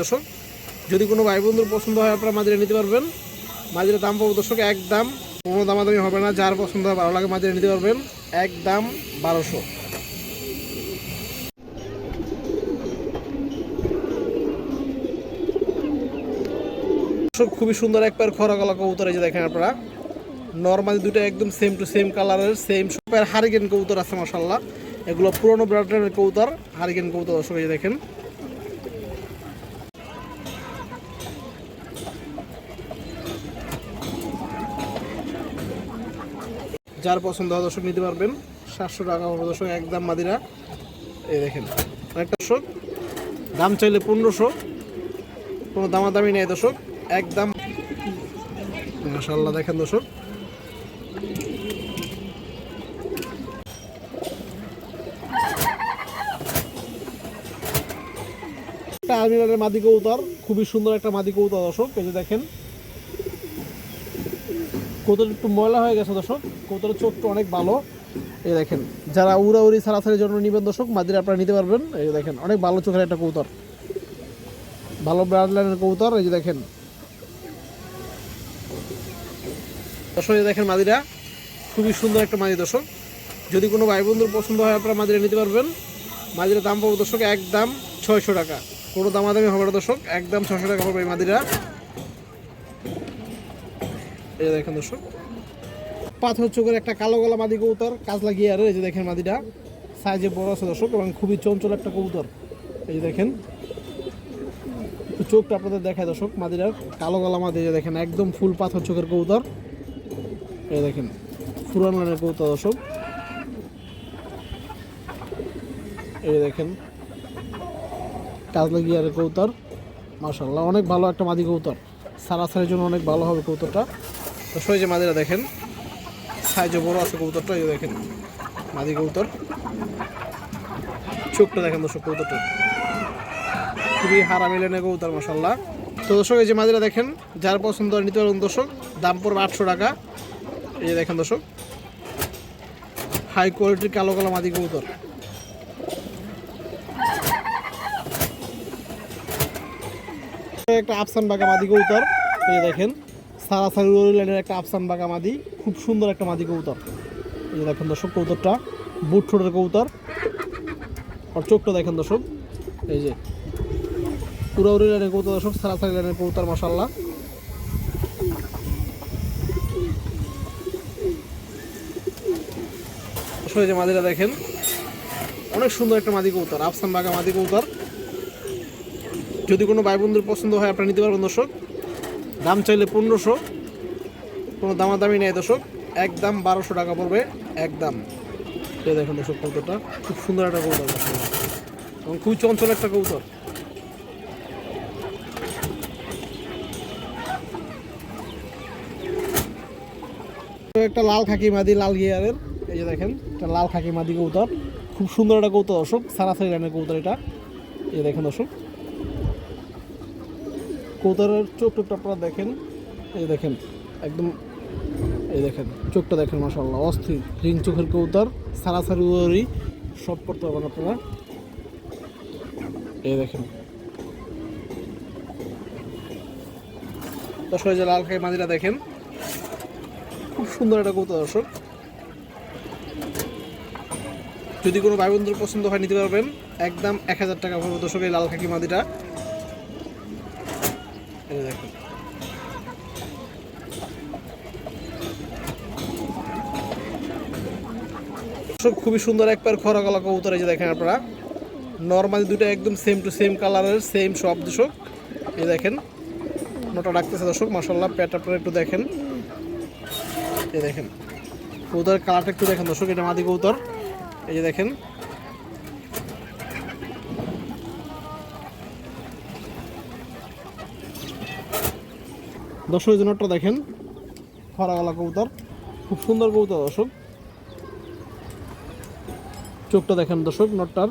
দর্শক, যদি কোনো ভাই বন্ধুর পছন্দ হয় আপনারা মাঝিরে নিতে পারবেন। মাঝিরে দাম পাবো দর্শক একদম কোনো দামাদামি হবে না, যার পছন্দ হয়, ভালো লাগে মাঝিরে নিতে পারবেন। এক দাম বারোশো। দর্শক, খুবই সুন্দর একবার খরা গলা কবুতর যে দেখেন আপনারা। নর্মালি দুটো একদম সেম টু সেম কালারের সেম সুপার হারিকেন কবুতর আছে মাসাল্লাহ এগুলো পুরোনো ব্রান্ডের কবুতর হারিকেন কবুতর দর্শক দেখেন। যার পছন্দ হয় দর্শক নিতে পারবেন। সাতশো টাকা হবে দর্শক, একদম মাদিরা। এই দেখেন একটা দর্শক, দাম চাইলে পনেরোশো। কোনো দামাদামি নেই দর্শক, একদম। মাসাল্লাহ দেখেন দর্শক। একটা আলমিরানের মাদি কৌতার খুবই সুন্দর একটা মাদি কৌতা দর্শক, এই যে দেখেন। কৌতর একটু ময়লা হয়ে গেছে দর্শক। কৌতরের চোখটা অনেক ভালো। এই দেখেন, যারা উড়াউড়ি সারাসারির জন্য নিবেন দর্শক মাদিরা আপনারা নিতে পারবেন। এই দেখেন, অনেক ভালো চোখের একটা কৌতর ভালো ব্রান্ড লাইনের কৌতর এই যে দেখেন। দর্শক দেখেন মাদিরা। খুবই সুন্দর একটা মাদি দর্শক। যদি কোনো ভাই বন্ধুর পছন্দ হয়, আপনারা মাদিরা নিতে পারবেন। মাদিরা দাম পাবো দর্শক একদম ছয়শো টাকা। কোনো দামাদামি হবে না দর্শক, একদম ছশো টাকা পড়বে এই মাদিরা। এই দেখেন দর্শক। পাথর চোখের একটা কালো গলা মাদি কবুতর, কাজ লাগিয়ে আর, এই যে দেখেন মাদিটা। সাইজে বড় আছে দর্শক এবং খুবই চঞ্চল একটা কবুতর। এই যে দেখেন। চোখটা আপনাদের দেখায় দর্শক মাদিরার কালো গলা মাদি দেখেন, একদম ফুল পাথর চোখের কবুতর। এই দেখেন, পুরান লাইনের কবুতর দর্শক। এই দেখেন, কাজ লাগিয়ে আর কবুতর। মার্শাল্লাহ অনেক ভালো একটা মাদি কবুতর। সারাসারির জন্য অনেক ভালো হবে কবুতরটা। তো সই যে মাদিরা দেখেন, সাইজে বড় আছে কবুতরটা, এই দেখেন মাদি কবুতর। চোখটা দেখেন দর্শক, কবুতরটা। খুবই হারা মিলেনে কবুতর মশাল্লাহ তো দর্শক, এই যে মাদিরা দেখেন, যার পছন্দ নিতে পারবেন দর্শক, দাম পড়বে আটশো টাকা। এই যে দেখেন দর্শক হাই কোয়ালিটির কালো কালো মাদি কবুতর। একটা আফসান বাগা মাদি কবুতর, এই দেখেন। সারাসারি লাইনের একটা আফসান বাগা মাদি, খুব সুন্দর একটা মাদি কবুতর। এই দেখেন দর্শক, কবুতরটা বুট ঠোঁটের কবুতর। আর চোখটা দেখেন দর্শক, এই যে পুরাউরি লাইনের কবুতর দর্শক, সারাসারি লাইনের কবুতর মাসাল্লাহ আসলে যে মাদিরা দেখেন, অনেক সুন্দর একটা মাদি কবুতর, আফসান বাগা মাদি কবুতর। যদি কোনো ভাই বন্ধুর পছন্দ হয়, আপনারা নিতে পারবেন দর্শক। দাম চাইলে পনেরোশো, কোনো দামাদামি নেই দর্শক। একদম বারোশো টাকা পড়বে, একদম। এই দেখুন দর্শক কবুতরটা, খুব সুন্দর একটা মাশাআল্লাহ। এবং খুব চঞ্চল একটা কবুতর। একটা লাল খাকি মাদি, লাল গিয়ারের। এই যে দেখেন, একটা লাল খাকি মাদি কবুতর। খুব সুন্দর একটা কবুতর দর্শক, সারাসারি লাইনের কবুতর এটা। এই দেখেন দর্শক। কৌতারের চোখ টোকটা আপনারা দেখেন। এই দেখেন, একদম এই দেখেন, চোখটা দেখেন মাসাল্লাহ অস্থির রিং চোখের কৌতার, সারাসারি উড়ি, সব করতে পারবেন আপনারা। এই দেখেন। দর্শক যে লাল খাই মাদিরা দেখেন, খুব সুন্দর একটা কৌতা দর্শক। যদি কোনো ভাই বন্ধুর পছন্দ হয়, নিতে পারবেন। একদম এক হাজার টাকা পড়বে দর্শক, এই লাল খাকি মাদিটা। দেখুন। খুবই সুন্দর একবার খরা গলা কবুতর এই যে দেখেন আপনারা। নর্মালি দুটো একদম সেম টু সেম কালারের সেম সব দর্শক। এই দেখেন, নটা ডাকতেছে দর্শক মাসাল্লাহ প্যাট আপনারা একটু দেখেন। এই দেখেন, কবুতরের কালারটা একটু দেখেন দর্শক, এটা মাদি কবুতর। এই যে দেখেন দর্শক এই দেখেন, ফরাওয়ালা কবুতর। খুব সুন্দর কবুতর দর্শক। চোখটা দেখেন দর্শক, নটটার।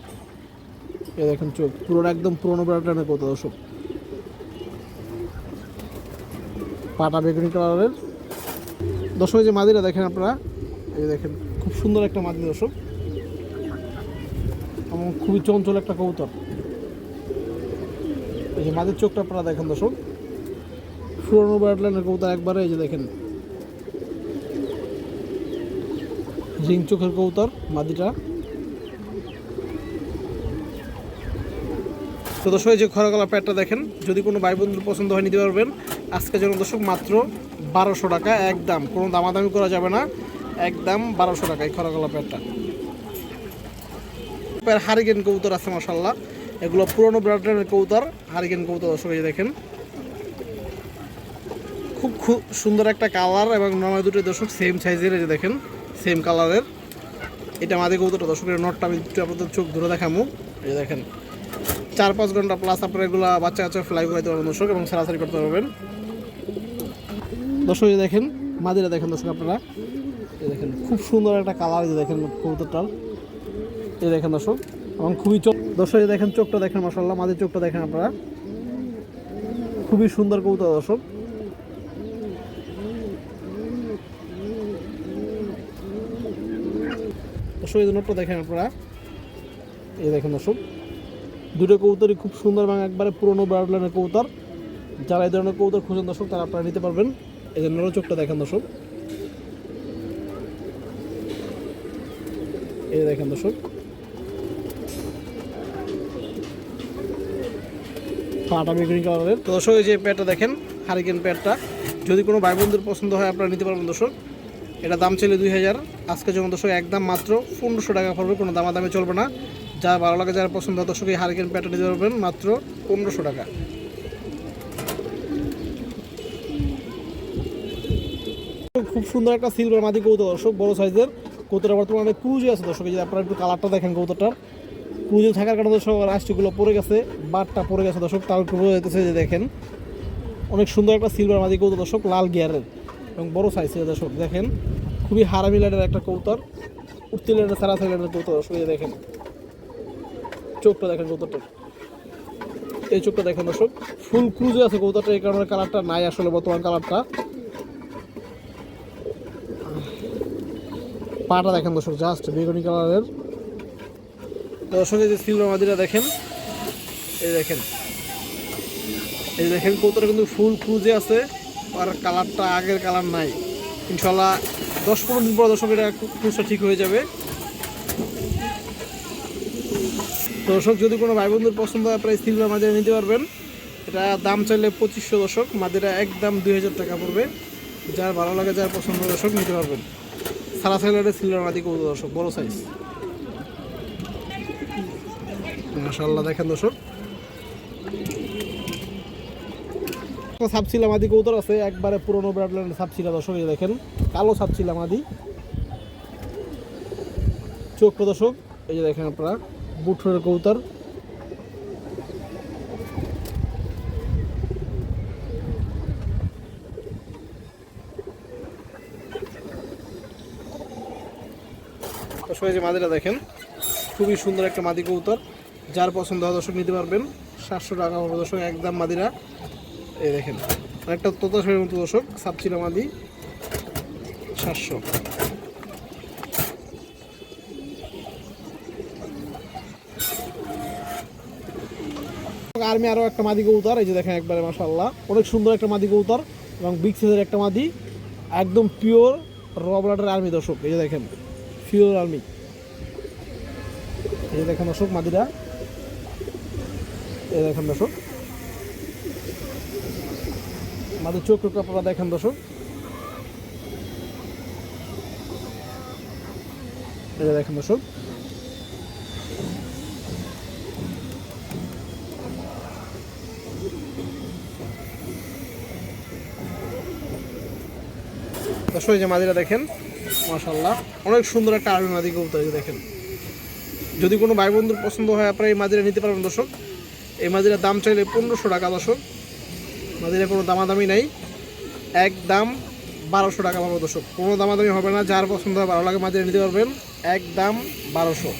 এ দেখেন চোখ, পুরোটা একদম পুরোনো ব্রান্ডের কবুতর দর্শক। পাটা বেগুনি কালারের। দর্শক যে মাদিরা দেখেন আপনারা, এই দেখেন, খুব সুন্দর একটা মাদি দর্শক। এবং খুবই চঞ্চল একটা কবুতর। এই যে মাদির চোখটা আপনারা দেখেন দর্শক। পুরোনো ব্রাডলাইনের কবুতর একবারে এই যে দেখেন। রিং চোখের কবুতর, মাদিটা। তো দর্শক, এই যে খরাগলা প্যাডটা দেখেন, যদি কোনো ভাই বন্ধুর পছন্দ হয় নিতে পারবেন। আজকে যেন দর্শক, মাত্র বারোশো টাকা, একদম। কোনো দামাদামি করা যাবে না, একদম বারোশো টাকা এই খরাগলা প্যাডটা হারিকেন কবুতর আছে মাসাল্লাহ এগুলো পুরনো ব্রাডের কবুতর, হারিকেন কবুতর দর্শক, এই দেখেন। খুব খুব সুন্দর একটা কালার এবং নয় দুটো দর্শক সেম সাইজের এই দেখেন সেম কালারের এটা মাদি কবুতরটা দর্শকের নটটা আমি একটু আপনাদের চোখ ধরে দেখামু। এই দেখেন, চার পাঁচ ঘণ্টা প্লাস আপনারা এগুলো বাচ্চা কাচ্চা ফ্লাই করাইতে পারবেন দর্শক এবং সারাসারি করতে পারবেন। দর্শক দেখেন, মাদিরা দেখেন দর্শক আপনারা। এই দেখেন, খুব সুন্দর একটা কালার এই দেখেন কবুতরটার। এই দেখেন দর্শক, এবং খুবই চোখ, দর্শক দেখেন, চোখটা দেখেন মাসাল্লাহ মাদের চোখটা দেখেন আপনারা। খুবই সুন্দর কবুতর দর্শক। দর্শক, এই নোটটা দেখেন আপনারা। এই দেখেন দর্শক, দুটো কবুতরই খুব সুন্দর এবং একবারে পুরনো ব্রাডলাইনের কবুতর। যারা এই ধরনের কবুতর খুঁজেন দর্শক, তারা আপনারা নিতে পারবেন। এই যে নর চোখটা দেখেন দর্শক। এই দেখেন দর্শক। পাটা বেগুনি কালারের তো দর্শক, এই যে প্যাডটা দেখেন, হারিকেন প্যাডটা যদি কোনো ভাই বন্ধুর পছন্দ হয়, আপনারা নিতে পারবেন দর্শক। এটা দাম ছিল দুই হাজার। আজকে যেমন দর্শক, একদম মাত্র পনেরোশো টাকা পড়বে, কোনো দামাদামি চলবে না। যা ভালো লাগে, যারা পছন্দ হয়, দর্শক, এই হারিকেন প্যাডটা নিতে পারবেন মাত্র পনেরোশো টাকা। খুব সুন্দর একটা সিলভার মাদি কৌতো দর্শক, বড় সাইজের কৌতোটা বর্তমানে ক্রুজে আছে, দর্শক, এই যে আপনারা একটু কালারটা দেখেন কৌতোটার ক্রুজে থাকার কারণে, দর্শক রাষ্ট্রগুলো পড়ে গেছে, বাটটা পড়ে গেছে, দর্শক একটু বোঝা যেতেছে যে দেখেন। অনেক সুন্দর একটা সিলভার মাদি কৌতো দর্শক, লাল গিয়ারের এবং বড় সাইজের দর্শক, দেখেন, খুবই হারামি লাইনের একটা কৌতর উঠতি লাইনের সারা সাইলেনের কৌতর দর্শক দেখেন, চোখটা দেখেন কৌতরটার এই চোখটা দেখেন দর্শক ফুল ক্রুজে আছে কৌতরটা এই কারণে কালারটা নাই আসলে বর্তমান কালারটা পাটা দেখেন দর্শক জাস্ট বেগুনি কালারের দর্শক, এই যে সিলভার মাদিরা দেখেন, এই দেখেন এই দেখেন কৌতরা কিন্তু ফুল ক্রুজে আছে। আর কালারটা আগের কালার নাই। ইনশাল্লাহ দশ পনেরো দিন পর দর্শক, এটা ক্রুজটা ঠিক হয়ে যাবে। দর্শক, যদি কোনো ভাই বন্ধুর পছন্দ হয় আপনারা সিলভার মাদিরা নিতে পারবেন। এটা দাম চাইলে পঁচিশশো দর্শক, মাদিরা একদম দুই হাজার টাকা পড়বে। যার ভালো লাগে, যার পছন্দ দর্শক, নিতে পারবেন। সারা সাইলারের সিলভার মাদি কবুতর দর্শক, বড় সাইজ মাশাল্লাহ দেখেন দর্শক। সাপছিলা মাদি কৌতর আছে, একবারে পুরনো ব্রাডল্যান্ড সাপছিলা দর্শক দেখেন, কালো সাপছিলা মাদি চোখ দর্শক এই যে দেখেন আপনারা, বুটরের কৌতর দর্শক যে মাদিরা দেখেন, খুবই সুন্দর একটা মাদি কবুতর। যার পছন্দ হয় দর্শক, নিতে পারবেন। সাতশো টাকা হবে দর্শক, একদম মাদিরা। এই দেখেন একটা তোতা শরীর মতো দর্শক সাপচিলা মাদি, সাতশো। আর্মি আরও একটা মাদি কবুতর, এই যে দেখেন একবারে মাসাল্লাহ অনেক সুন্দর একটা মাদি কবুতর এবং বিগ সাইজের একটা মাদি। একদম পিওর র ব্লাডের আর্মি দর্শক, এই যে দেখেন পিওর আর্মি। এই যে দেখেন দর্শক মাদিরা এই দেখেন দর্শক। মাদের চোখ টোক আপনারা দেখেন, দর্শক। যে দেখেন, দর্শক। দর্শক যে মাদিরা দেখেন মাশাল্লাহ অনেক সুন্দর একটা আর্মি মাদি কবুতর দেখেন। যদি কোনো ভাই বন্ধুর পছন্দ হয়, আপনারা এই মাদিরা নিতে পারবেন, দর্শক। এই মাদিরার দাম চাইলে পনেরোশো টাকা, দর্শক। মাদিরা কোনো দামাদামি নাই। এক দাম বারোশো টাকা পাবো দর্শক। কোনো দামাদামি হবে না, যার পছন্দ হয় ভালো লাগে মাদিরা নিতে পারবেন। এক দাম বারোশো।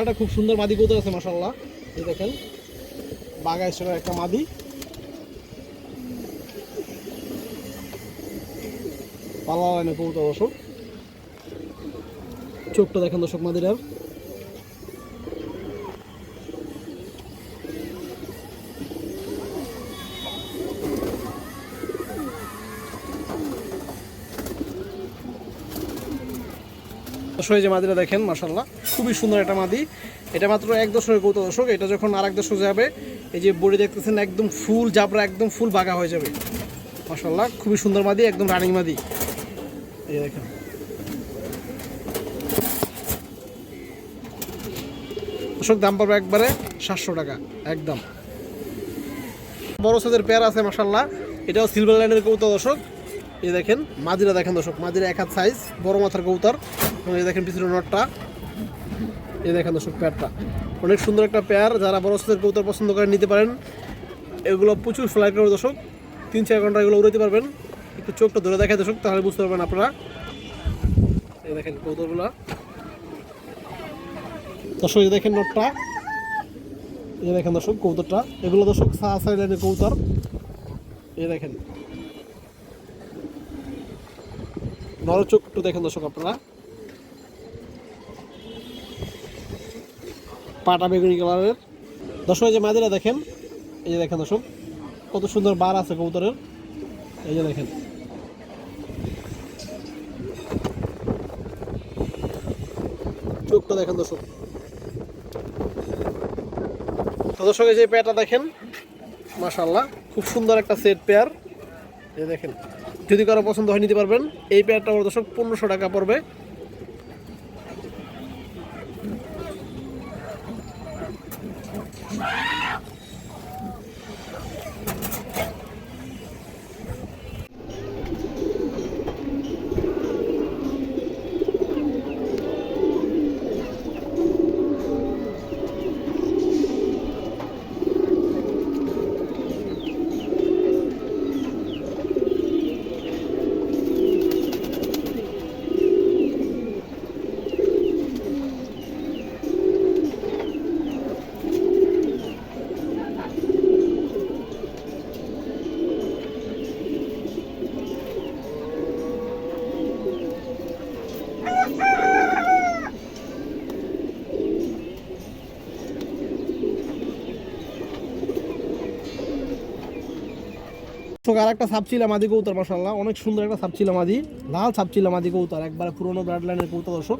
একটা খুব সুন্দর মাদি কৌতো আছে মাসাল্লাহ এই দেখেন বাঘা স্টারের একটা মাদি। পালা লাইনে কৌতো দর্শক। চোখটা দেখেন দর্শক মাদিরার দর্শক যে মাদিটা দেখেন মাসাল্লাহ খুবই সুন্দর একটা মাদি। এটা মাত্র এক দশকের কৌতো দর্শক, এটা যখন আর এক দশক যাবে, এই যে বডি দেখতেছেন, একদম ফুল জাবরা, একদম ফুল বাঘা হয়ে যাবে। মাসাল্লাহ খুবই সুন্দর মাদি, একদম রানিং মাদি। এই দেখেন। দর্শক, দাম পাবে একবারে সাতশো টাকা, একদম। বড় সাইজের পেয়ার আছে মাসাল্লাহ এটাও সিলভার লাইনের কৌতো দর্শক। এই দেখেন মাদিরা দেখেন দর্শক, মাদিরা এক হাত সাইজ বড় মাথার কৌতার এই দেখেন পিছনে নটটা এই দেখেন দর্শক, পেয়ারটা। অনেক সুন্দর একটা পেয়ার, যারা বড় সাইজের কৌতার পছন্দ করেন, নিতে পারেন। এগুলো প্রচুর ফ্লাই করে দর্শক। তিন চার ঘণ্টা এগুলো উড়াইতে পারবেন। একটু চোখটা ধরে দেখায় দর্শক, তাহলে বুঝতে পারবেন আপনারা। এই দেখেন কৌতরগুলা দর্শক, এই দেখেন নটটা এই দেখেন দর্শক কৌতরটা এগুলো দর্শক সাইড লাইনের কৌতর এই দেখেন। নর চোখ একটু দেখেন দর্শক আপনারা। পাটা বেগুনি কালারের। দর্শক, এই যে মাদিরা দেখেন, এই যে দেখেন দর্শক, কত সুন্দর বার আছে কবুতরের। এই যে দেখেন। চোখটা দেখেন দর্শক। দর্শক, এই যে পেয়ারটা দেখেন মাশাল্লাহ খুব সুন্দর একটা সেট পেয়ার। এই দেখেন, যদি কারও পছন্দ হয়, নিতে পারবেন। এই পেয়ারটা দর্শক পনেরোশো টাকা পড়বে। তো আর একটা সাপচিলা মাদি কৌতার মাসাল্লাহ অনেক সুন্দর একটা সাপচিলা মাদি। লাল সাপচিলা মাদি কৌতার একবারে পুরোনো ব্রাড লাইনের কৌতা দর্শক।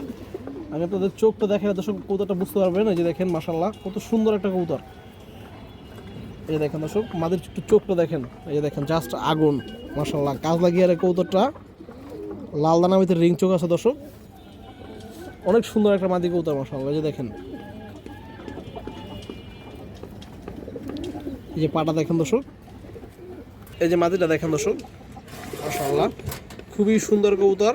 আমি আপনাদের চোখটা দেখে দর্শক কৌতাটা বুঝতে পারবেন, এই যে দেখেন মাসাল্লাহ কত সুন্দর একটা কৌতার এই দেখেন দর্শক, মাদির একটু চোখটা দেখেন। এই যে দেখেন জাস্ট আগুন মাসাল্লাহ কাজ লাগিয়ে আর কৌতারটা লাল দানা ভিতরে রিং চোখ আছে দর্শক। অনেক সুন্দর একটা মাদি কৌতার মাসাল্লাহ এই যে দেখেন। এই যে পাটা দেখেন দর্শক। এই যে মাদিটা দেখেন দর্শক, মাশাআল্লাহ, খুবই সুন্দর কবুতর।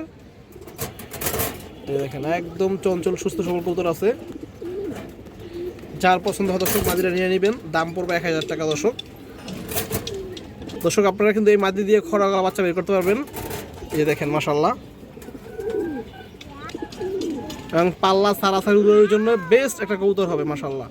দেখেন, একদম চঞ্চল, সুস্থ সবল কবুতর আছে। যার পছন্দ হয় দর্শক মাদিটা নিয়ে নেবেন। দাম পড়বে এক হাজার টাকা দর্শক। দর্শক, আপনারা কিন্তু এই মাদি দিয়ে খরা গলা বাচ্চা বের করতে পারবেন। এই দেখেন, মাশাআল্লাহ। এবং পাল্লা সারাসারি জন্য বেস্ট একটা কবুতর হবে, মাশাআল্লাহ।